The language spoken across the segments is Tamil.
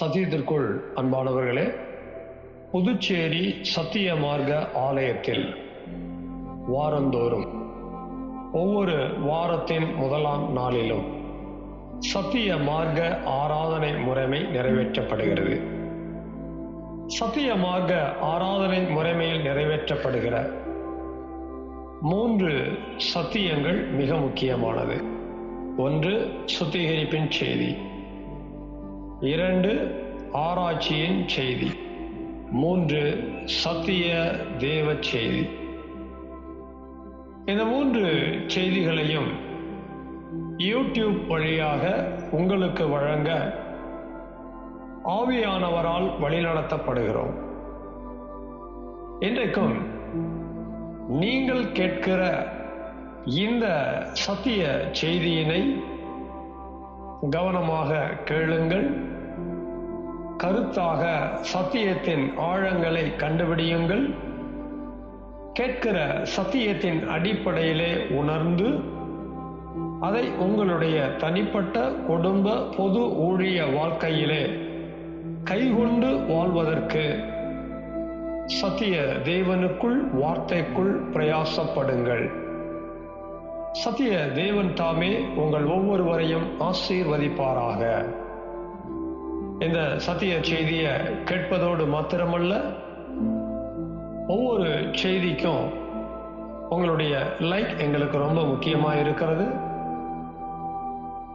சத்தியத்திற்குள் அன்பானவர்களே புதுச்சேரி சத்திய மார்க்க ஆலயத்தில் வாரந்தோறும் ஒவ்வொரு வாரத்தின் முதலாம் நாளிலும் சத்திய மார்க்க ஆராதனை முறைமை நிறைவேற்றப்படுகிறது. சத்திய மார்க்க ஆராதனை முறைமையில் நிறைவேற்றப்படுகிற மூன்று சத்தியங்கள் மிக முக்கியமானது. ஒன்று சுத்திகரிப்பின் செய்தி. இரண்டு ஆராய்ச்சியின் செய்தி. மூன்று சத்திய தேவ செய்தி. இந்த மூன்று செய்திகளையும் யூடியூப் வழியாக உங்களுக்கு வழங்க ஆவியானவரால் வழிநடத்தப்படுகிறோம். இன்றைக்கும் நீங்கள் கேட்கிற இந்த சத்திய செய்தியினை கவனமாக கேளுங்கள். கருத்தாக சத்தியத்தின் ஆழங்களை கண்டுபிடியுங்கள். கேட்கிற சத்தியத்தின் அடிப்படையிலே உணர்ந்து அதை உங்களுடைய தனிப்பட்ட குடும்ப பொது ஊழிய வாழ்க்கையிலே கைகொண்டு வாழ்வதற்கு சத்திய தேவனுக்குள் வார்த்தைக்குள் பிரயாசப்படுங்கள். சத்திய தேவன் தாமே உங்கள் ஒவ்வொருவரையும் ஆசீர்வதிப்பாராக. இந்த சத்திய செய்தியை கேட்பதோடு மாத்திரமல்ல ஒவ்வொரு செய்திக்கும் உங்களுடைய லைக் எங்களுக்கு ரொம்ப முக்கியமாக இருக்கிறது.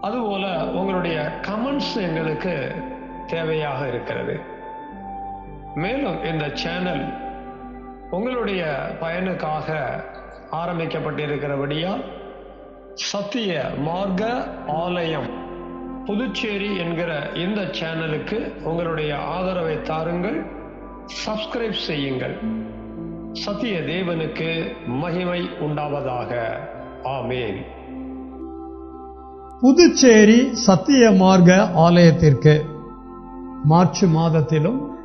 அதுபோல உங்களுடைய கமெண்ட்ஸ் எங்களுக்கு தேவையாக இருக்கிறது. மேலும் இந்த சேனல் உங்களுடைய பயனுக்காக ஆரம்பிக்கப்பட்டிருக்கிறபடியால் சத்திய மார்க்க ஆலயம் புதுச்சேரி என்கிற இந்த சேனலுக்கு உங்களுடைய ஆதரவை தாருங்கள். சப்ஸ்கிரைப் செய்யுங்கள். சத்திய தேவனுக்கு மகிமை உண்டாவதாக. ஆமேன். புதுச்சேரி சத்திய மார்க்க ஆலயத்திற்கு மார்ச் மாதத்திலும்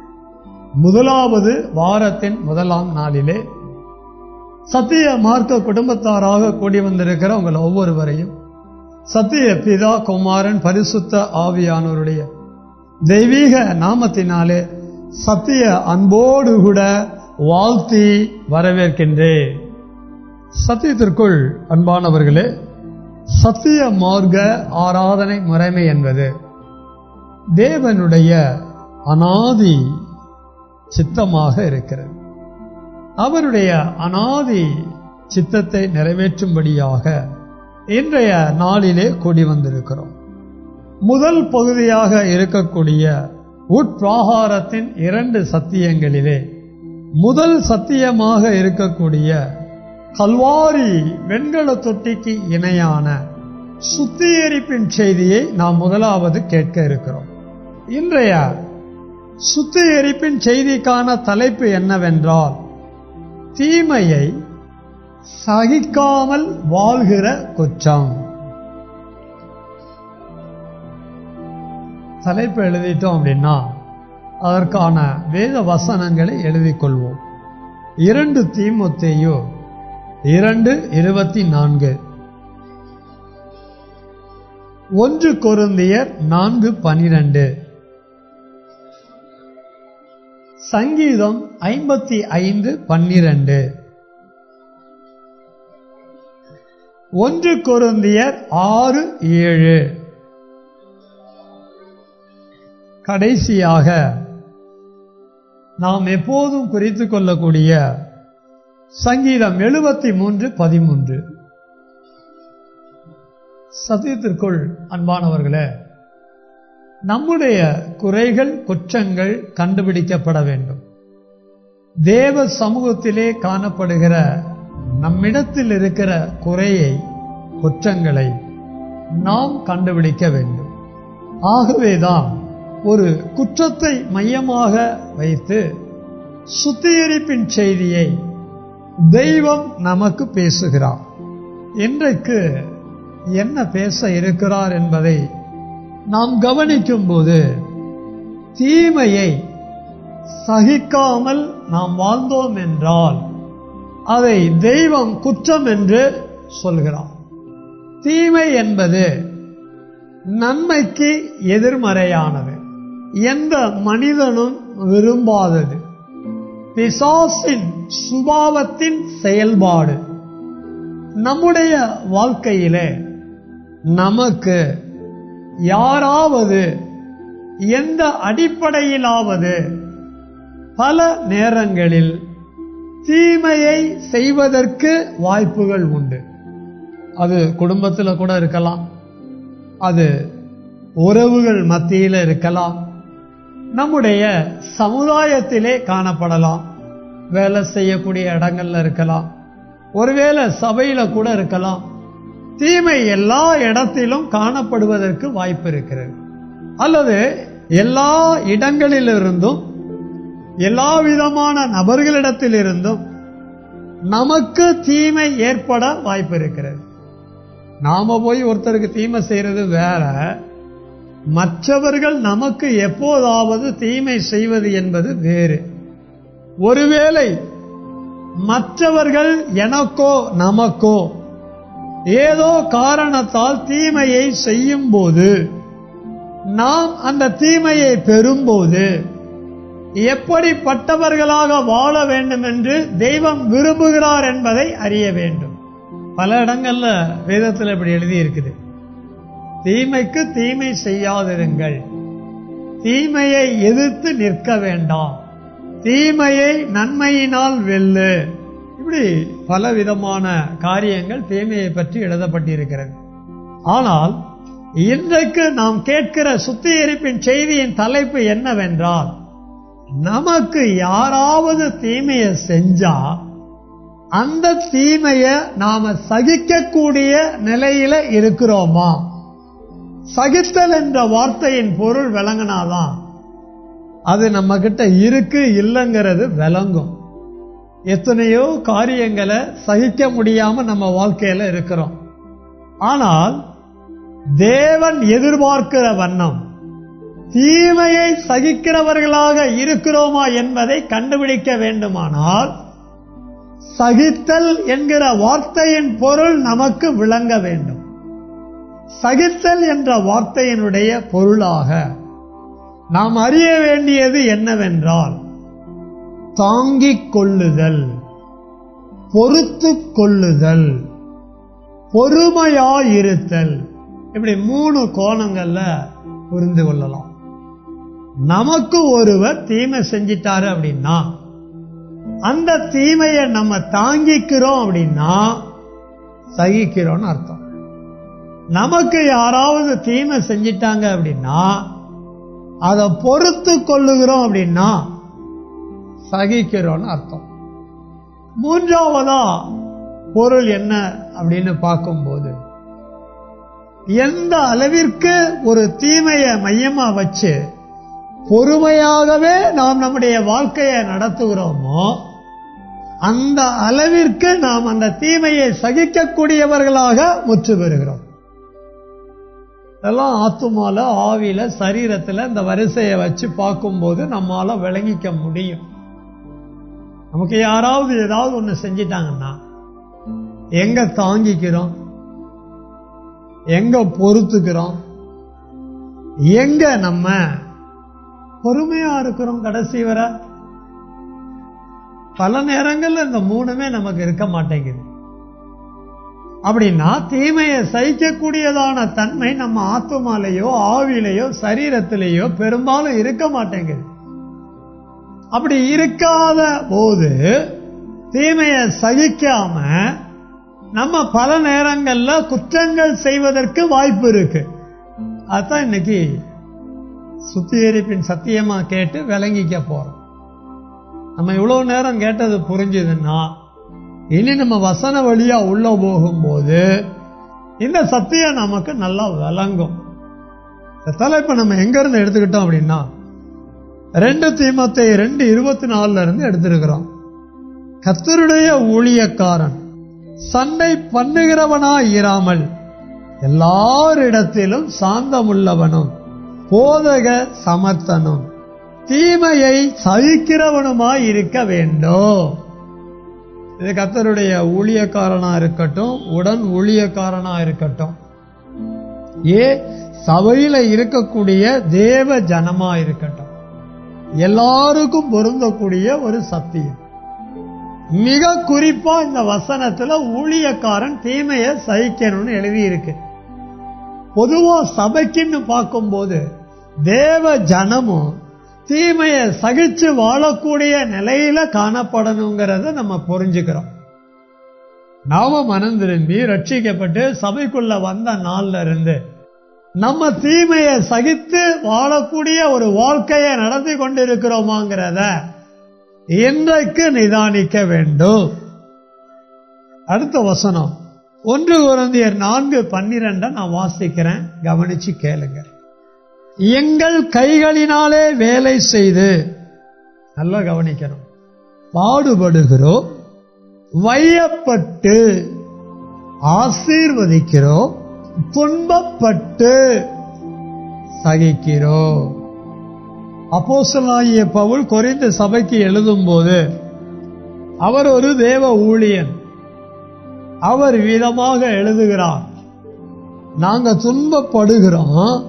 முதலாவது வாரத்தின் முதலாம் நாளிலே சத்திய மார்க்க குடும்பத்தாராக கூடி வந்திருக்கிற உங்கள் ஒவ்வொருவரையும் சத்திய பிதா குமாரன் பரிசுத்த ஆவியானோருடைய தெய்வீக நாமத்தினாலே சத்திய அன்போடு கூட வாழ்த்தி வரவேற்கின்றேன். சத்தியத்திற்குள் அன்பானவர்களே சத்திய மார்க்க ஆராதனை முறைமை என்பது தேவனுடைய அனாதி சித்தமாக இருக்கிறது. அவருடைய அனாதி சித்தத்தை நிறைவேற்றும்படியாக இன்றைய நாளிலே கூடி வந்திருக்கிறோம். முதல் பகுதியாக இருக்கக்கூடிய உட்பிராகாரத்தின் இரண்டு சத்தியங்களிலே முதல் சத்தியமாக இருக்கக்கூடிய கல்வாரி வெண்கல தொட்டிக்கு இணையான சுத்திகரிப்பின் செய்தியை நாம் முதலாவது கேட்க இருக்கிறோம். இன்றைய சுத்திகரிப்பின் செய்திக்கான தலைப்பு என்னவென்றால் தீமையை சகிக்காமல் வாழ்கிற குற்றம். தலைப்பு எழுதிட்டோம் அப்படின்னா அதற்கான வேத வசனங்களை எழுதிக்கொள்வோம் இரண்டு தீமுத்தையோ இரண்டு இருபத்தி நான்கு. ஒன்று கொருந்தியர் நான்கு பனிரெண்டு. சங்கீதம் ஐம்பத்தி ஐந்து பன்னிரண்டு. ஒன்று கொருந்தியர் ஆறு ஏழு. கடைசியாக நாம் எப்போதும் குறித்து கொள்ளக்கூடிய சங்கீதம் எழுபத்தி மூன்று பதிமூன்று. சத்தியத்திற்குள் அன்பானவர்களே நம்முடைய குறைகள் குற்றங்கள் கண்டுபிடிக்கப்பட வேண்டும். தேவ சமூகத்திலே காணப்படுகிற நம்மிடத்தில் இருக்கிற குறையை குற்றங்களை நாம் கண்டுபிடிக்க வேண்டும். ஆகவேதான் ஒரு குற்றத்தை மையமாக வைத்து சுத்திகரிப்பின் செய்தியை தெய்வம் நமக்கு பேசுகிறார். இன்றைக்கு என்ன பேச இருக்கிறார் என்பதை நாம் கவனிக்கும் போது தீமையை சகிக்காமல் நாம் வாழ்ந்தோம் என்றால் அதை தெய்வம் குற்றம் என்று சொல்கிறார் தீமை என்பது நன்மைக்கு எதிர்மறையானது. எந்த மனிதனும் விரும்பாதது. பிசாசின் சுபாவத்தின் செயல்பாடு. நம்முடைய வாழ்க்கையிலே நமக்கு யாராவது எந்த அடிப்படையிலாவது பல நேரங்களில் தீமையை செய்வதற்கு வாய்ப்புகள் உண்டு. அது குடும்பத்தில் கூட இருக்கலாம். அது உறவுகள் மத்தியில் இருக்கலாம். நம்முடைய சமுதாயத்திலே காணப்படலாம். வேலை செய்யக்கூடிய இடங்கள்ல இருக்கலாம். ஒருவேளை சபையில கூட இருக்கலாம். தீமை எல்லா இடத்திலும் காணப்படுவதற்கு வாய்ப்பு இருக்கிறது அல்லது எல்லா இடங்களிலிருந்தும் எல்லா விதமான நபர்களிடத்திலிருந்தும் நமக்கு தீமை ஏற்பட வாய்ப்பு இருக்கிறது நாம போய் ஒருத்தருக்கு தீமை செய்யறது வேற மற்றவர்கள் நமக்கு எப்போதாவது தீமை செய்வது என்பது வேறு. ஒருவேளை மற்றவர்கள் எனக்கோ நமக்கோ ஏதோ காரணத்தால் தீமையை செய்யும் போது நாம் அந்த தீமையை பெறும்போது எப்படிப்பட்டவர்களாக வாழ வேண்டும் என்று தெய்வம் விரும்புகிறார் என்பதை அறிய வேண்டும். பல இடங்கள்ல வேதத்தில் இப்படி எழுதி இருக்குது தீமைக்கு தீமை செய்யாதிருங்கள். தீமையை எதிர்த்து நிற்க வேண்டாம். தீமையை நன்மையினால் வெல்லு. இப்படி பல விதமான காரியங்கள் தீமையை பற்றி எழுதப்பட்டிருக்கிறது. ஆனால் இன்றைக்கு நாம் கேட்கிற சுத்திகரிப்பின் செய்தியின் தலைப்பு என்னவென்றால் நமக்கு யாராவது தீமையை செஞ்சா அந்த தீமையை நாம சகிக்கக்கூடிய நிலையில இருக்கிறோமா? சகித்தல் என்ற வார்த்தையின் பொருள் விளங்கினாதான் அது நம்ம கிட்ட இருக்கு இல்லைங்கிறது விளங்கும். எத்தனையோ காரியங்களை சகிக்க முடியாம நம்ம வாழ்க்கையில இருக்கிறோம். ஆனால் தேவன் எதிர்பார்க்கிற வண்ணம் தீமையை சகிக்கிறவர்களாக இருக்கிறோமா என்பதை கண்டுபிடிக்க வேண்டுமானால் சகித்தல் என்கிற வார்த்தையின் பொருள் நமக்கு விளங்க வேண்டும். சகித்தல் என்ற வார்த்தையினுடைய பொருளாக நாம் அறிய வேண்டியது என்னவென்றால் தாங்கிக் கொள்ளுதல் பொறுத்து கொள்ளுதல் பொறுமையாயிருத்தல். இப்படி மூணு கோணங்கள்ல புரிந்து கொள்ளலாம். நமக்கு ஒருவர் தீமை செஞ்சிட்டாரு அப்படின்னா அந்த தீமையை நம்ம தாங்கிக்கிறோம் அப்படின்னா சகிக்கிறோம்னு அர்த்தம். நமக்கு யாராவது தீமை செஞ்சிட்டாங்க அப்படின்னா அதை பொறுத்து கொள்ளுகிறோம் அப்படின்னா சகிக்கிறோம்னு அர்த்தம். மூன்றாவதா பொருள் என்ன அப்படின்னு பார்க்கும்போது எந்த அளவிற்கு ஒரு தீமையை மையமா வச்சு பொறுமையாகவே நாம் நம்முடைய வாழ்க்கையை நடத்துகிறோமோ அந்த அளவிற்கு நாம் அந்த தீமையை சகிக்கக்கூடியவர்களாக முற்று பெறுகிறோம். இதெல்லாம் ஆத்துமால ஆவியில சரீரத்துல இந்த வரிசையை வச்சு பார்க்கும்போது நம்மால விளங்கிக்க முடியும். நமக்கு யாராவது ஏதாவது ஒண்ணு செஞ்சிட்டாங்கன்னா எங்க தாங்கிக்கிறோம்? எங்க பொறுத்துக்கிறோம்? எங்க நம்ம பொறுமையா இருக்கிறோம் கடைசி வரை? பல நேரங்கள்ல இந்த மூணுமே நமக்கு இருக்க மாட்டேங்குது. அப்படின்னா தீமையை சகிக்கக்கூடியதான தன்மை நம்ம ஆத்மாலேயோ ஆவிலையோ சரீரத்திலேயோ பெரும்பாலும் இருக்க மாட்டேங்குது. அப்படி இருக்காத போது தீமையை சகிக்காம நம்ம பல நேரங்களில் குற்றங்கள் செய்வதற்கு வாய்ப்பு இருக்கு. அதுதான் இன்னைக்கு சுத்திகரிப்பின் சத்தியமாக கேட்டு விளங்கிக்க போகிறோம் நம்ம இவ்வளோ நேரம் கேட்டது புரிஞ்சுதுன்னா இனி நம்ம வசன வழியாக உள்ளே போகும்போது இந்த சத்தியம் நமக்கு நல்லா விளங்கும். இந்த தலைப்பை நம்ம எங்கேருந்து எடுத்துக்கிட்டோம் அப்படின்னா ரெண்டு தீமத்தை ரெண்டு இருபத்தி நாலுல இருந்து எடுத்திருக்கிறோம் கத்தருடைய ஊழியக்காரன் சண்டை பண்ணுகிறவனா இராமல் எல்லாரிடத்திலும் சாந்தமுள்ளவனும் போதக சமர்த்தனும் தீமையை சகிக்கிறவனுமாய் இருக்க வேண்டும். இது கத்தருடைய ஊழியக்காரனா இருக்கட்டும் உடன் ஊழியக்காரனா இருக்கட்டும். ஏ சபையில இருக்கக்கூடிய தேவ ஜனமா இருக்கட்டும். எல்லாருக்கும் பொருந்தக்கூடிய ஒரு சத்தியம். மிக குறிப்பா இந்த வசனத்துல ஊழியக்காரன் தீமையை சகிக்கணும்னு எழுதியிருக்கு. பொதுவா சபைக்குன்னு பார்க்கும்போது தேவ ஜனமும் தீமையை சகிச்சு வாழக்கூடிய நிலையில காணப்படணுங்கிறத நம்ம புரிஞ்சுக்கிறோம். நாம மனம் திரும்பி ரட்சிக்கப்பட்டு சபைக்குள்ள வந்த நாள்ல இருந்து நம்ம தீமையை சகித்து வாழக்கூடிய ஒரு வாழ்க்கையை நடத்தி கொண்டிருக்கிறோமாங்கிறத இன்றைக்கு நிதானிக்க வேண்டும். அடுத்த வசனம். ஒன்று குழந்தையர் நான்கு பன்னிரெண்ட நான் வாசிக்கிறேன். கவனிச்சு கேளுங்க. எங்கள் கைகளினாலே வேலை செய்து நல்லா கவனிக்கணும். பாடுபடுகிறோம் வையப்பட்டு ஆசீர்வதிக்கிறோம் துன்பப்பட்டு சகிக்கிறோம் அப்போஸ்தலனாகிய பவுல் குறைந்த சபைக்கு எழுதும் போது அவர் ஒரு தேவ ஊழியன். அவர் விதமாக எழுதுகிறார். நாங்க துன்பப்படுகிறோம்.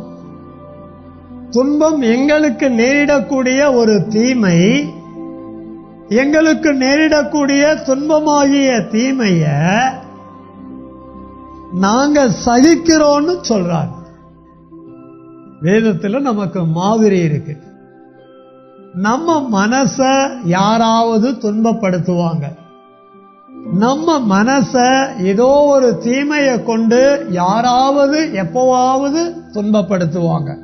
துன்பம் எங்களுக்கு நேரிடக்கூடிய ஒரு தீமை. எங்களுக்கு நேரிடக்கூடிய துன்பமாகிய தீமையை நாங்க சகிக்கிறோம்னு சொல்றாங்க. வேதத்துல நமக்கு மாதிரி இருக்கு. நம்ம மனச யாராவது துன்பப்படுத்துவாங்க. நம்ம மனச ஏதோ ஒரு தீமையை கொண்டு யாராவது எப்பவாவது துன்பப்படுத்துவாங்க.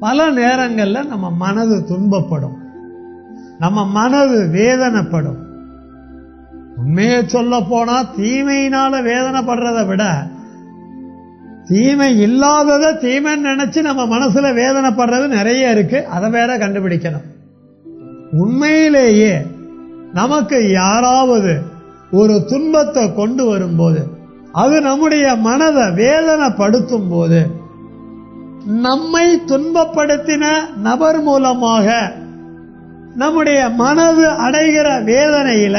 பல நேரங்கள்ல நம்ம மனது துன்பப்படும். நம்ம மனது வேதனைப்படும். உண்மையை சொல்ல போனா தீமையினால வேதனைப்படுறதை விட தீமை இல்லாததை தீமைன்னு நினைச்சு நம்ம மனசுல வேதனைப்படுறது நிறைய இருக்கு. அதை வேற கண்டுபிடிக்கணும். உண்மையிலேயே நமக்கு யாராவது ஒரு துன்பத்தை கொண்டு வரும்போது அது நம்முடைய மனதை வேதனைப்படுத்தும் போது நம்மை துன்பப்படுத்தின நபர் மூலமாக நம்முடைய மனது அடைகிற வேதனையில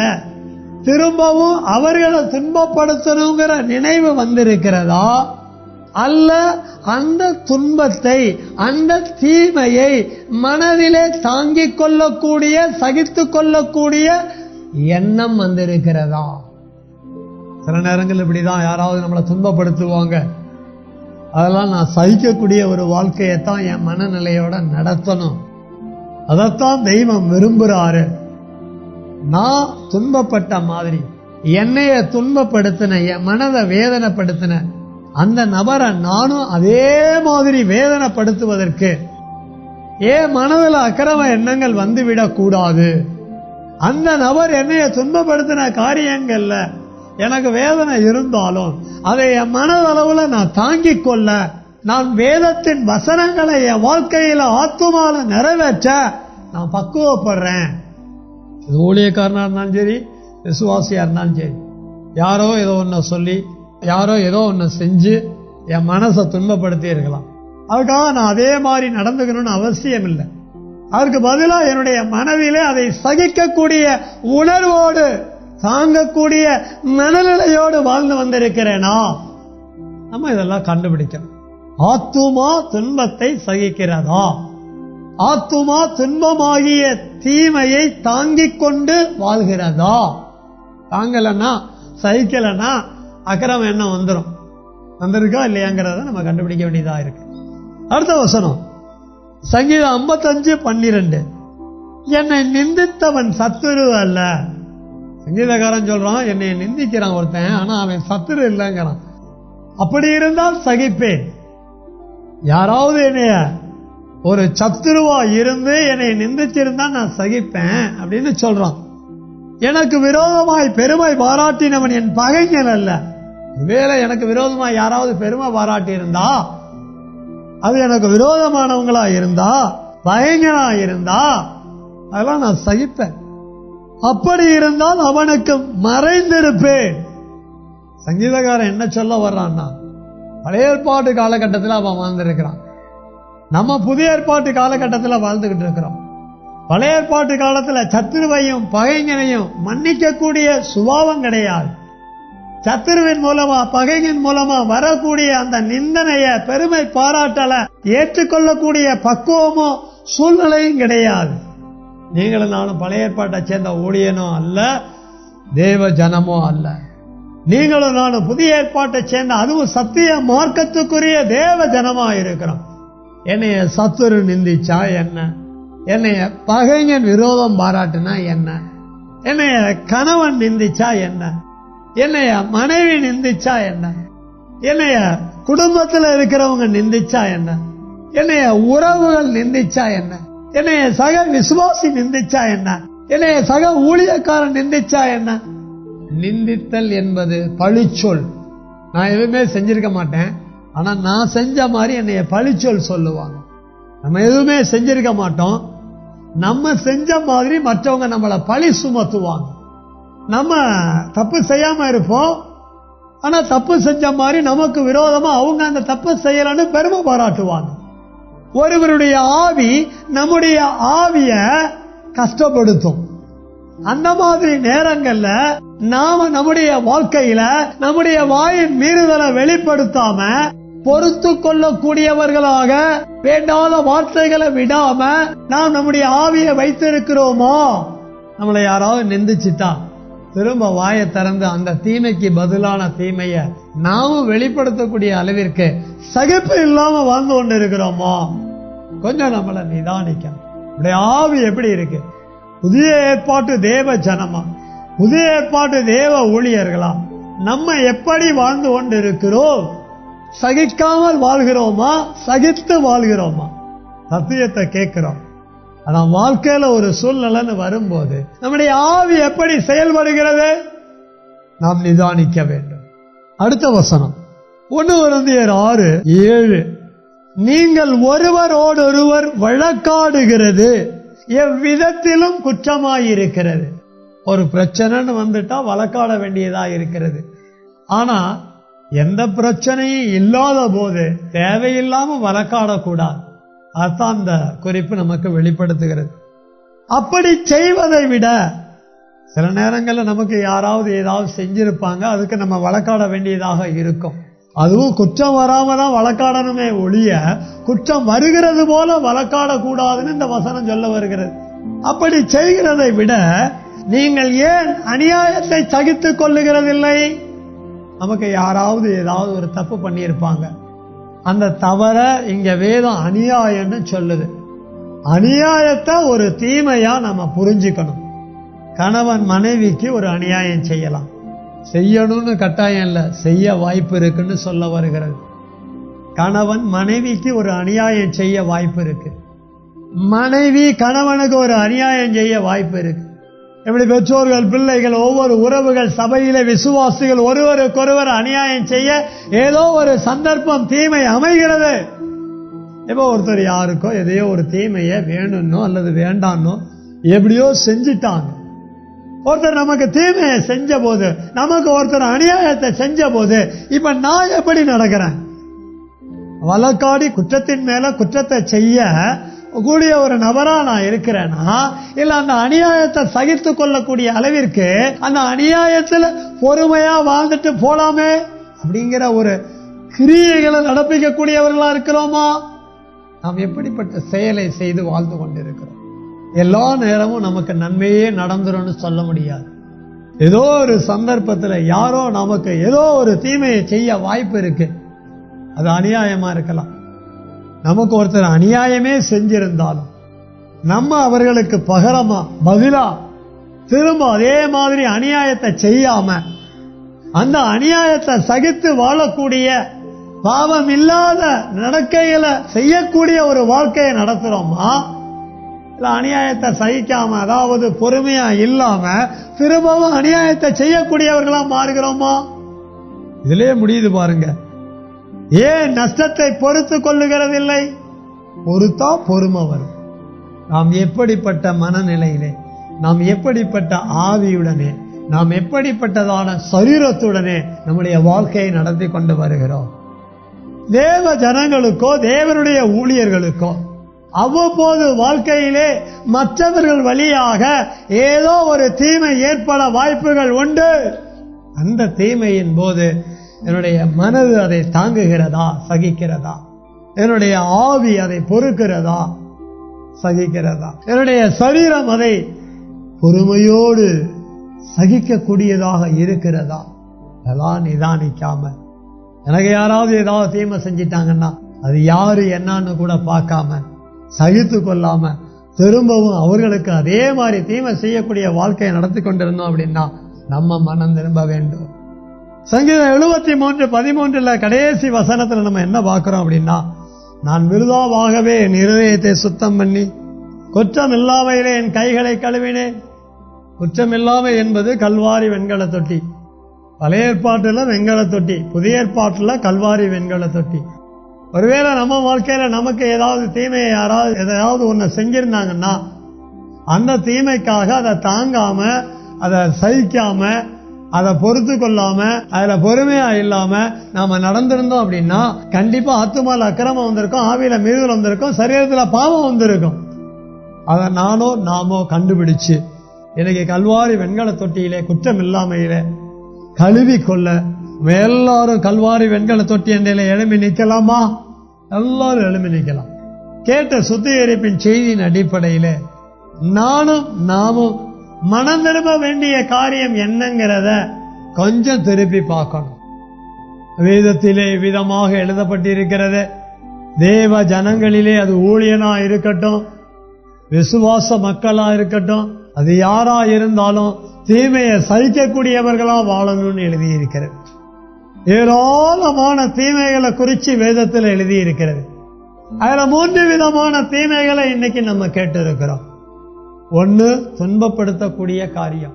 திரும்பவும் அவர்களை துன்பப்படுத்தணுங்கிற நினைவு வந்திருக்கிறதா? அல்ல அந்த துன்பத்தை அந்த தீமையை மனதிலே தாங்கிக் கொள்ளக்கூடிய சகித்து கொள்ளக்கூடிய எண்ணம் வந்திருக்கிறதா? சில நேரங்கள் இப்படிதான் யாராவது நம்மளை துன்பப்படுத்துவாங்க. அதெல்லாம் நான் சகிக்கக்கூடிய ஒரு வாழ்க்கையை தான் என் மனநிலையோட நடத்தணும். அதைத்தான் தெய்வம் விரும்புகிறாரு நான் துன்பப்பட்ட மாதிரி என்னைய துன்பப்படுத்தின என் மனதை வேதனைப்படுத்தின அந்த நபரை நானும் அதே மாதிரி வேதனைப்படுத்துவதற்கு ஏன் மனதில் அக்கிரம எண்ணங்கள் வந்துவிடக் கூடாது. அந்த நபர் என்னைய துன்பப்படுத்தின காரியங்கள்ல எனக்கு வேதனை இருந்தாலும் அதை என் மனதளவுல நான் தாங்கிக் கொள்ள நான் வேதத்தின் வசனங்களை என் வாழ்க்கையில ஆத்துமால நிறைவேற்ற நான் பக்குவப்படுறேன். இது ஊழியக்காரனாக இருந்தாலும் சரி விசுவாசியாக இருந்தாலும் சரி. யாரோ ஏதோ ஒன்று சொல்லி யாரோ ஏதோ ஒன்று செஞ்சு என் மனசை துன்பப்படுத்தி இருக்கலாம். அதுக்காக நான் அதே மாதிரி நடந்துக்கணும்னு அவசியம் இல்லை. அதற்கு பதிலாக என்னுடைய மனதிலே அதை சகிக்கக்கூடிய உணர்வோடு தாங்கக்கூடிய மனநிலையோடு வாழ்ந்து வந்திருக்கிறேனா? நம்ம இதெல்லாம் கண்டுபிடிக்கணும். ஆத்துமா துன்பத்தை சகிக்கிறதா? ஆத்துமா துன்பமாகிய தீமையை தாங்கிக் கொண்டு வாழ்கிறதா? தாங்கலன்னா சகிக்கலன்னா அக்கிரம் என்ன வந்துடும் வந்திருக்கா இல்லையாங்கிறத நம்ம கண்டுபிடிக்க வேண்டியதா இருக்கு. அடுத்த வசனம். சங்கீதம் ஐம்பத்தஞ்சு பன்னிரெண்டு. என்னை நிந்தித்தவன் சத்துரு அல்ல. சங்கீதக்காரன் சொல்றான் என்னை நிந்திக்கிறான் ஒருத்தன் ஆனா அவன் சத்துரு இல்லைங்கிறான். அப்படி இருந்தால் சகிப்பேன். யாராவது என்னைய ஒரு சத்துருவா இருந்து என்னை நிந்திச்சிருந்தா நான் சகிப்பேன் அப்படின்னு சொல்றான். எனக்கு விரோதமாய் பெருமை பாராட்டினவன் என் பகைஞன் அல்ல. ஒருவேளை எனக்கு விரோதமாய் யாராவது பெருமை பாராட்டி இருந்தா அது எனக்கு விரோதமானவங்களா இருந்தா பயங்கரா இருந்தா அதெல்லாம் நான் சகிப்பேன். அப்படி இருந்தால் அவனுக்கு மறைந்திருப்பேன். சங்கீதக்காரன் என்ன சொல்ல வர்றான்னா பழைய காலகட்டத்தில் அவன் வாழ்ந்திருக்கிறான். நம்ம புதிய ஏற்பாட்டு காலகட்டத்தில் வாழ்ந்துகிட்டு இருக்கிறோம். பழைய ஏற்பாட்டு காலத்துல சத்துருவையும் பகைஞனையும் மன்னிக்கக்கூடிய சுபாவம் கிடையாது. சத்துருவின் மூலமா பகையின் மூலமா வரக்கூடிய அந்த நிந்தனைய பெருமை பாராட்டல ஏற்றுக்கொள்ளக்கூடிய பக்குவமோ சூழ்நிலையும் கிடையாது. நீங்களும் நானும் பழைய ஏற்பாட்டை சேர்ந்த ஊழியனோ அல்ல தேவ ஜனமோ அல்ல. நீங்களும் நானும் புதிய ஏற்பாட்டை சேர்ந்த அதுவும் சத்திய மார்க்கத்துக்குரிய தேவ ஜனமா இருக்கிறோம். என்னைய சத்துரு நிந்திச்சா என்ன? என்னைய பகைஞன் விரோதம் பாராட்டுனா என்ன? என்னைய கணவன் நிந்திச்சா என்ன? என்னைய மனைவி நிந்திச்சா என்ன? என்னைய குடும்பத்தில் இருக்கிறவங்க நிந்திச்சா என்ன? என்னைய உறவுகள் நிந்திச்சா என்ன? என்னைய சக விசுவாசி நிந்திச்சா என்ன? என்னைய சக ஊழியக்காரன் நிந்திச்சா என்ன? நிந்தித்தல் என்பது பழிச்சொல். நான் எதுவுமே செஞ்சிருக்க மாட்டேன். ஆனா நான் செஞ்ச மாதிரி என்னைய பழிச்சொல் சொல்லுவாங்க. நம்ம எதுவுமே செஞ்சிருக்க மாட்டோம். நம்ம செஞ்ச மாதிரி மற்றவங்க நம்மளை பழி சுமத்துவாங்க. நம்ம தப்பு செய்யாம இருப்போம். ஆனா தப்பு செஞ்ச மாதிரி நமக்கு விரோதமா அவங்க அந்த தப்பு செய்யலன்னு பெருமை பாராட்டுவாங்க. ஒருவருடைய ஆவி நம்முடைய ஆவிய கஷ்டப்படுத்தும். அந்த மாதிரி நேரங்கள்ல நாம நம்முடைய வாழ்க்கையில நம்முடைய வாயின் மீறுதலை வெளிப்படுத்தாம பொறுத்து கொள்ளக்கூடியவர்களாக வேண்டாத வார்த்தைகளை விடாம நாம் நம்முடைய ஆவியை வைத்திருக்கிறோமோ? நம்மளை யாராவது நிந்திச்சிட்டா? திரும்ப வாயை திறந்து அந்த தீமைக்கு பதிலான தீமைய நாமும் வெளிப்படுத்தக்கூடிய அளவிற்கு சகிப்பு இல்லாம வாழ்ந்து கொண்டு இருக்கிறோமோ கொஞ்சம் நம்மளை நிதானிக்கணும். நம்முடைய ஆவி எப்படி இருக்கு? புதிய ஏற்பாட்டு தேவ ஜனமா? புதிய ஏற்பாட்டு தேவ ஊழியர்களா? நம்ம எப்படி வாழ்ந்து கொண்டு இருக்கிறோம் சகிக்காமல் வாழ்கிறோமா? சகித்து வாழ்கிறோமா? சத்தியத்தை கேட்கிறோம். ஆனா வாழ்க்கையில ஒரு சூழ்நிலைன்னு வரும்போது நம்முடைய ஆவி எப்படி செயல்படுகிறது? நாம் நிதானிக்க வேண்டும். அடுத்த வசனம். ஒன்று வருந்தியர் ஆறு ஏழு. நீங்கள் ஒருவரோடொருவர் வழக்காடுகிறது எவ்விதத்திலும் குற்றமாயிருக்கிறது. ஒரு பிரச்சனைன்னு வந்துட்டா வழக்காட வேண்டியதா இருக்கிறது. ஆனா எந்த பிரச்சனையும் இல்லாத போது தேவையில்லாம வழக்காடக்கூடாது. அதுதான் அந்த குறிப்பு நமக்கு வெளிப்படுத்துகிறது. அப்படி செய்வதை விட சில நேரங்களில் நமக்கு யாராவது ஏதாவது செஞ்சிருப்பாங்க அதுக்கு நம்ம வழக்காட வேண்டியதாக இருக்கும். அதுவும் குற்றம் வராம தான் வழக்காடணுமே ஒழிய குற்றம் வருகிறது போல வழக்காடக்கூடாதுன்னு இந்த வசனம் சொல்ல வருகிறது. அப்படி செய்கிறதை விட நீங்கள் ஏன் அநியாயத்தை சகித்துக் கொள்ளுகிறதில்லை? நமக்கு யாராவது ஏதாவது ஒரு தப்பு பண்ணியிருப்பாங்க. அந்த தவற இங்க வேதம் அநியாயம்னு சொல்லுது. அநியாயத்தை ஒரு தீமையா நம்ம புரிஞ்சுக்கணும். கணவன் மனைவிக்கு ஒரு அநியாயம் செய்யலாம். செய்யணும்னு கட்டாயம் இல்லை செய்ய வாய்ப்பு இருக்குன்னு சொல்ல வருகிறது. கணவன் மனைவிக்கு ஒரு அநியாயம் செய்ய வாய்ப்பு இருக்கு. மனைவி கணவனுக்கு ஒரு அநியாயம் செய்ய வாய்ப்பு இருக்கு. எப்படி பெற்றோர்கள் பிள்ளைகள் ஒவ்வொரு உறவுகள் சபையில விசுவாசிகள் ஒருவருக்கொருவர் அநியாயம் செய்ய ஏதோ ஒரு சந்தர்ப்பம் தீமை அமைகிறது. இப்போ ஒருத்தர் யாருக்கோ எதையோ ஒரு தீமையை வேணும்னோ அல்லது வேண்டான்னோ எப்படியோ செஞ்சிட்டாங்க. ஒருத்தர் நமக்கு தீமையை செஞ்ச போது நமக்கு ஒருத்தர் அநியாயத்தை செஞ்ச போது இப்ப நான் எப்படி நடக்கிறேன்? வழக்காடி குற்றத்தின் மேல குற்றத்தை செய்ய கூடிய ஒரு நபரா நான் இருக்கிறேன்னா இல்ல அந்த அநியாயத்தை சகித்து கொள்ளக்கூடிய அளவிற்கு அந்த அநியாயத்துல பொறுமையா வாழ்ந்துட்டு போலாமே அப்படிங்கிற ஒரு கிரியைகளை நடப்பிக்கக்கூடியவர்களா இருக்கிறோமா? நாம் எப்படிப்பட்ட செயலை செய்து வாழ்ந்து கொண்டிருக்கிறோம்? எல்லா நேரமும் நமக்கு நன்மையே நடந்துரும்னு சொல்ல முடியாது. ஏதோ ஒரு சந்தர்ப்பத்தில் யாரோ நமக்கு ஏதோ ஒரு தீமையை செய்ய வாய்ப்பு இருக்கு. அது அநியாயமா இருக்கலாம். நமக்கு ஒருத்தர் அநியாயமே செஞ்சிருந்தாலும் நம்ம அவர்களுக்கு பகரமா பதிலா திரும்ப அதே மாதிரி அநியாயத்தை செய்யாம அந்த அநியாயத்தை சகித்து வாழக்கூடிய பாவம் இல்லாத நடக்கைகளை செய்யக்கூடிய ஒரு வாழ்க்கையை நடத்துறோமா? இல்ல அநியாயத்தை சகிக்காம அதாவது பொறுமையா இல்லாம திரும்பவும் அநியாயத்தை செய்யக்கூடியவர்களா மாறுகிறோமா? இதுலயே முடியுது பாருங்க. ஏன் நஷ்டத்தை பொறுத்து கொள்ளுகிறதில்லை? பொறுத்தா பொறுமை வரும். நாம் எப்படிப்பட்ட மனநிலையிலே நாம் எப்படிப்பட்ட ஆவியுடனே நாம் எப்படிப்பட்டதான சரீரத்துடனே நம்முடைய வாழ்க்கையை நடத்தி கொண்டு வருகிறோம்? தேவ ஜனங்களுக்கோ தேவனுடைய ஊழியர்களுக்கோ அவ்வப்போது வாழ்க்கையிலே மற்றவர்கள் வழியாக ஏதோ ஒரு தீமை ஏற்பட வாய்ப்புகள் உண்டு. அந்த தீமையின் போது என்னுடைய மனது அதை தாங்குகிறதா? சகிக்கிறதா? என்னுடைய ஆவி அதை பொறுக்கிறதா? சகிக்கிறதா? என்னுடைய சரீரம் அதை பொறுமையோடு சகிக்கக்கூடியதாக இருக்கிறதா? அதெல்லாம் நிதானிக்காம. எனக்கு யாராவது ஏதாவது தீமை செஞ்சிட்டாங்கன்னா அது யாரு என்னன்னு கூட பார்க்காம சகித்து கொள்ளாம திரும்பவும் அவர்களுக்கு அதே மாதிரி தீமை செய்யக்கூடிய வாழ்க்கையை நடத்தி கொண்டிருந்தோம் அப்படின்னா நம்ம மனம் திரும்ப வேண்டும். சங்கீதம் எழுபத்தி மூன்று பதிமூன்றுல கடைசி வசனத்துல நம்ம என்ன பார்க்கிறோம் அப்படின்னா நான் விருதாவாகவே என் இருதயத்தை சுத்தம் பண்ணி குற்றம் இல்லாமையிலே என் கைகளை கழுவினேன். குற்றம் இல்லாமை என்பது கல்வாரி வெண்கல தொட்டி. பழைய ஏற்பாட்டுல வெண்கல தொட்டி புதிய ஏற்பாட்டுல கல்வாரி வெண்கல தொட்டி. ஒருவேளை நம்ம வாழ்க்கையில நமக்கு ஏதாவது தீமையை யாராவது எதையாவது ஒன்று செஞ்சிருந்தாங்கன்னா அந்த தீமைக்காக அதை தாங்காம அதை சகிக்காம அதை பொறுத்து கொள்ளாம அதுல பொறுமையா இல்லாம நாம நடந்திருந்தோம் அப்படின்னா கண்டிப்பா ஆத்துமால அக்கிரமம் வந்திருக்கும் ஆவியில மீதுல வந்திருக்கும் சரீரத்துல பாவம் வந்திருக்கும். அதை நானோ நாமோ கண்டுபிடிச்சு இன்னைக்கு கல்வாரி வெண்கல தொட்டியிலே குற்றம் இல்லாமையிலே கழுவி கொள்ள எல்லாரும் கல்வாரி வெண்கல தொட்டி எண்டையில எழுமி நிக்கலாமா எல்லாரும் எழுமி நிக்கலாம் கேட்ட சுத்திகரிப்பின் செய்தியின் அடிப்படையிலே நானும் நாமும் மனம் திரும்ப வேண்டிய காரியம் என்னங்கிறத கொஞ்சம் திருப்பி பார்க்கணும். வேதத்திலே விதமாக எழுதப்பட்டிருக்கிறது தேவ ஜனங்களிலே அது ஊழியனா இருக்கட்டும் விசுவாச மக்களா இருக்கட்டும் அது யாரா இருந்தாலும் தீமையை சகிக்கக்கூடியவர்களா வாழணும்னு எழுதியிருக்கிறது. ஏராளமான தீமைகளை குறித்து வேதத்தில் எழுதியிருக்கிறது. அதில் மூன்று விதமான தீமைகளை இன்னைக்கு நம்ம கேட்டு ஒன்று துன்பப்படுத்தக்கூடிய காரியம்.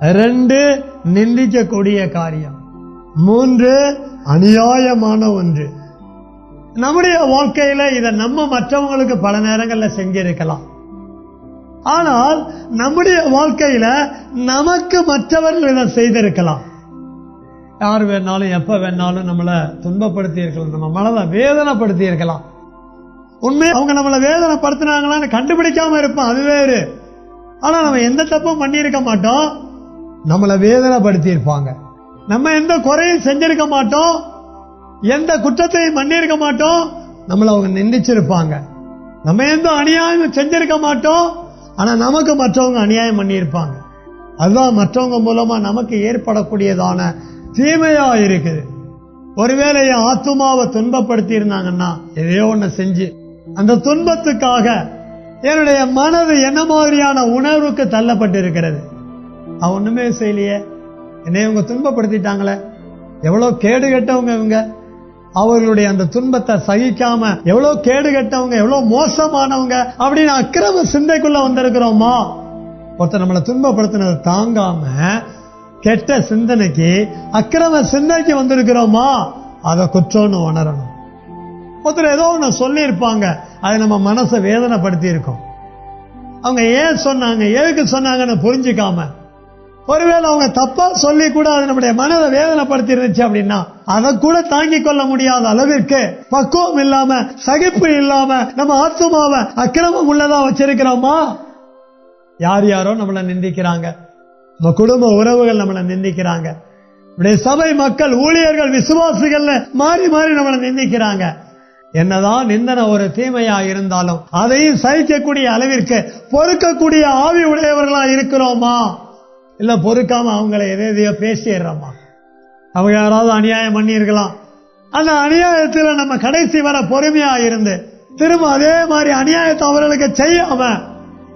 ரெண்டு நிந்திக்கக்கூடிய காரியம். மூன்று அநியாயமான ஒன்று. நம்முடைய வாழ்க்கையில இதை நம்ம மற்றவங்களுக்கு பல நேரங்களில் செஞ்சிருக்கலாம். ஆனால் நம்முடைய வாழ்க்கையில நமக்கு மற்றவர்கள் இதை செய்திருக்கலாம். யார் வேணாலும் எப்ப வேணாலும் நம்மளை துன்பப்படுத்தி இருக்கலாம் நம்ம மனதை வேதனைப்படுத்தி இருக்கலாம் உண்மை அவங்க நம்மளை வேதனைப்படுத்தினாங்களான்னு கண்டுபிடிக்காம இருப்போம் அது வேறு. ஆனா நம்ம எந்த தப்பும் பண்ணியிருக்க மாட்டோம். நம்மளை வேதனைப்படுத்தி இருப்பாங்க நம்ம எந்த குறையும் செஞ்சிருக்க மாட்டோம். எந்த குற்றத்தையும் பண்ணியிருக்க மாட்டோம். நம்மளை அவங்க நிந்திச்சிருப்பாங்க. நம்ம எந்த அநியாயம் செஞ்சிருக்க மாட்டோம். ஆனா நமக்கு மற்றவங்க அநியாயம் பண்ணியிருப்பாங்க. அதுதான் மற்றவங்க மூலமா நமக்கு ஏற்படக்கூடியதான தீமையா இருக்குது. ஒருவேளை என் ஆத்துமாவை துன்பப்படுத்தி இருந்தாங்கன்னா எதையோ ஒன்று செஞ்சு அந்த துன்பத்துக்காக என்னுடைய மனது என்ன மாதிரியான உணர்வுக்கு தள்ளப்பட்டு இருக்கிறது அவன் ஒண்ணுமே செய்யலையே. என்னை இவங்க துன்பப்படுத்திட்டாங்களே. எவ்வளவு கேடு கெட்டவங்க இவங்க. அவர்களுடைய அந்த துன்பத்தை சகிக்காம எவ்வளவு கேடு கெட்டவங்க எவ்வளவு மோசமானவங்க அப்படின்னு அக்கிரம சிந்தைக்குள்ள வந்திருக்கிறோமா? ஒருத்தர் நம்மளை துன்பப்படுத்தினதை தாங்காம கெட்ட சிந்தனைக்கு அக்கிரம சிந்தனைக்கு வந்திருக்கிறோமா? அதை குற்றம்னு உணரணும். ஒருத்தர் ஏதோ ஒன்று சொல்லியிருப்பாங்க. அதை நம்ம மனசை வேதனைப்படுத்தி இருக்கோம் அவங்க ஏன் சொன்னாங்க எதுக்கு சொன்னாங்கன்னு புரிஞ்சுக்காம ஒருவேளை அவங்க தப்பா சொல்லி கூட அது நம்முடைய மனதை வேதனைப்படுத்தி இருந்துச்சு அப்படின்னா அதை கூட தாங்கிக் கொள்ள முடியாத அளவிற்கு பக்குவம் இல்லாம சகிப்பு இல்லாம நம்ம ஆத்மாவை அக்கிரமம் உள்ளதா வச்சிருக்கிறோமா? யார் யாரோ நம்மளை நிந்திக்கிறாங்க. நம்ம குடும்ப உறவுகள் நம்மளை நிந்திக்கிறாங்க. நம்முடைய சபை மக்கள் ஊழியர்கள் விசுவாசிகள் மாறி மாறி நம்மளை நிந்திக்கிறாங்க. என்னதான் நிந்தன ஒரு தீமையா இருந்தாலும் அதையும் சகிக்கக்கூடிய அளவிற்கு பொறுக்கக்கூடிய ஆவி உடையவர்களா இருக்கிறோமா? இல்ல பொறுக்காம அவங்களை எதை எதையோ பேசிடுறோமா? அவங்க யாராவது அநியாயம் பண்ணியிருக்கலாம். அந்த அநியாயத்துல நம்ம கடைசி வர பொறுமையா இருந்து திரும்ப அதே மாதிரி அநியாயத்தை அவர்களுக்கு செய்யாம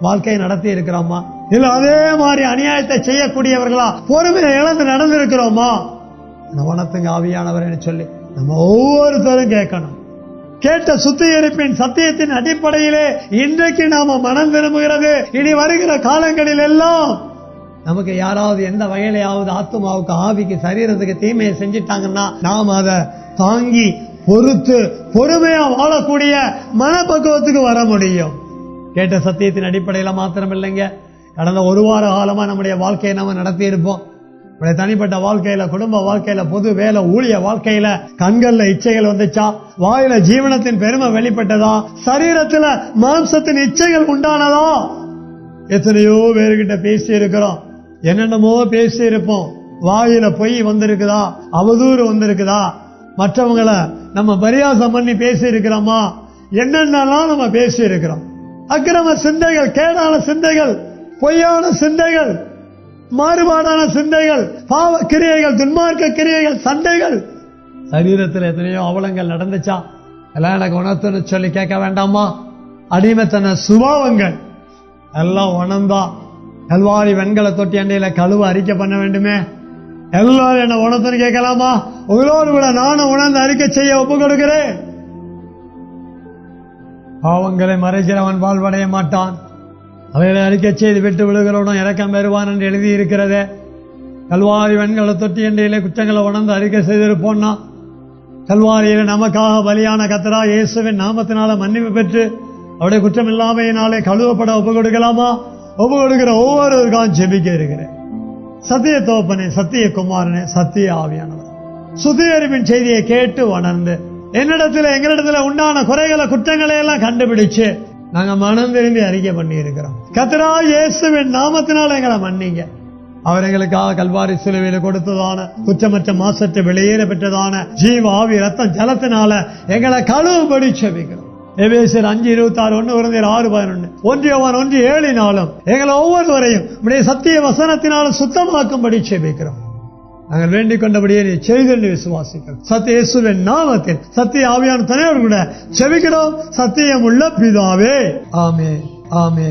வாழ்க்கையை நடத்தி இருக்கிறோமா இல்ல அதே மாதிரி அநியாயத்தை செய்யக்கூடியவர்களா பொறுமையை இழந்து நடந்திருக்கிறோமா? வனத்துங்க ஆவியானவர் சொல்லி நம்ம ஒவ்வொருத்தரும் கேட்கணும். கேட்ட சுத்திகரிப்பின் சத்தியத்தின் அடிப்படையிலே இன்றைக்கு நாம மனம் விரும்புகிறது இனி வருகிற காலங்களில் எல்லாம் நமக்கு யாராவது எந்த வகையிலையாவது ஆத்மாவுக்கு ஆவிக்கு சரீரத்துக்கு தீமையை செஞ்சிட்டாங்கன்னா நாம் அதை தாங்கி பொறுத்து பொறுமையா வாழக்கூடிய மனப்பக்குவத்துக்கு வர முடியும். கேட்ட சத்தியத்தின் அடிப்படையில மாத்திரம் இல்லைங்க கடந்த ஒரு வார காலமா நம்முடைய வாழ்க்கையை நம்ம நடத்தி இருப்போம் உடைய தனிப்பட்ட வாழ்க்கையில குடும்ப வாழ்க்கையில பொது வேலை ஊழிய வாழ்க்கையில கண்கள்ல இச்சைகள் வந்துச்சா? வாயில ஜீவனத்தின் பெருமை வெளிப்பட்டதா? சரீரத்துல மாம்சத்தின் இச்சைகள் உண்டானதா? எத்தனையோ பேர்கிட்ட பேசி இருக்கிறோம் என்னென்னமோ பேசி இருப்போம் வாயில பொய் வந்திருக்குதா? அவதூறு வந்திருக்குதா? மற்றவங்கள நம்ம பரியாசம் பண்ணி பேசி இருக்கிறோமா என்னென்னலாம் நம்ம பேசி இருக்கிறோம் அக்கிரம சிந்தைகள் கேடான சிந்தைகள் பொய்யான சிந்தைகள் மாறுபாடான சிந்தைகள் பாவ கிரியைகள் துன்மார்க்க கிரியைகள் சண்டைகள். சரீரத்தில் எத்தனையோ அவலங்கள் நடந்துச்சா? எல்லாம் எனக்கு உணர்த்துன்னு சொல்லி கேட்க வேண்டாமா? அடிமைத்தன சுபாவங்கள். எல்லாம் உணர்ந்தா கல்வாரி வெண்கல தொட்டி அண்டையில கழுவு அறிக்கை பண்ண வேண்டுமே? எல்லாரும் என்ன உணர்த்துன்னு கேட்கலாமா? உங்களோடு கூட நானும் உணர்ந்து அறிக்கை செய்ய ஒப்பு கொடுக்கிறேன். பாவங்களை மறைக்கிறவன் வாழ்வடைய மாட்டான். அவைகளை அறிக்கை செய்து விட்டு விழுகிறவனும் இறக்கம் பெறுவான் என்று எழுதி இருக்கிறதே கல்வாரி வெண்களை தொட்டி எண்டையிலே குற்றங்களை உணர்ந்து அறிக்கை செய்திருப்போம்னா கல்வாரியில் நமக்காக பலியான கத்தரா இயேசுவின் நாமத்தினால மன்னிப்பு பெற்று அவருடைய குற்றம் இல்லாமையினாலே கழுவப்பட ஒப்பு கொடுக்கலாமா ஒப்பு கொடுக்கிற ஒவ்வொருவருக்காகவும் ஜெபிக்க இருக்கிறேன். சத்திய தோப்பனே சத்திய குமாரனே சத்திய ஆவியானவர். சுத்திகரிப்பின் செய்தியை கேட்டு உணர்ந்து என்னிடத்துல எங்களிடத்துல உண்டான குறைகளை குற்றங்களை எல்லாம் கண்டுபிடிச்சு நாங்க மனம் திரும்பி அறிக்கை பண்ணி இருக்கிறோம் கத்தரா இயேசுவின் நாமத்தினால எங்களை மன்னிங்க. அவர் எங்களுக்காக கல்வாரி சிலுவையில கொடுத்ததான குற்றமற்ற மாசத்தை வெளியேற பெற்றதான ஜீவ ஆவி ரத்தம் ஜலத்தினால எங்களை கழுவுபடி செபிக்கிறோம். எபேசியர் அஞ்சு இருபத்தி ஆறு ஒன்று குழந்தையர் ஆறு பதினொன்று ஒன்றியவன் ஒன்று ஏழினாலும் எங்களை ஒவ்வொருவரையும் உடைய சத்திய வசனத்தினாலும் சுத்தமாக்கும்படி செபிக்கிறோம். நாங்கள் வேண்டிக் கொண்டபடியே நீ செய்தென்று விசுவாசிக்கிறோம். சத்திய இயேசுவின் நாமத்தில் சத்திய ஆவியான துணையோடு கூட செவிக்கிறோம் சத்தியம் உள்ள பிதாவே. ஆமே ஆமே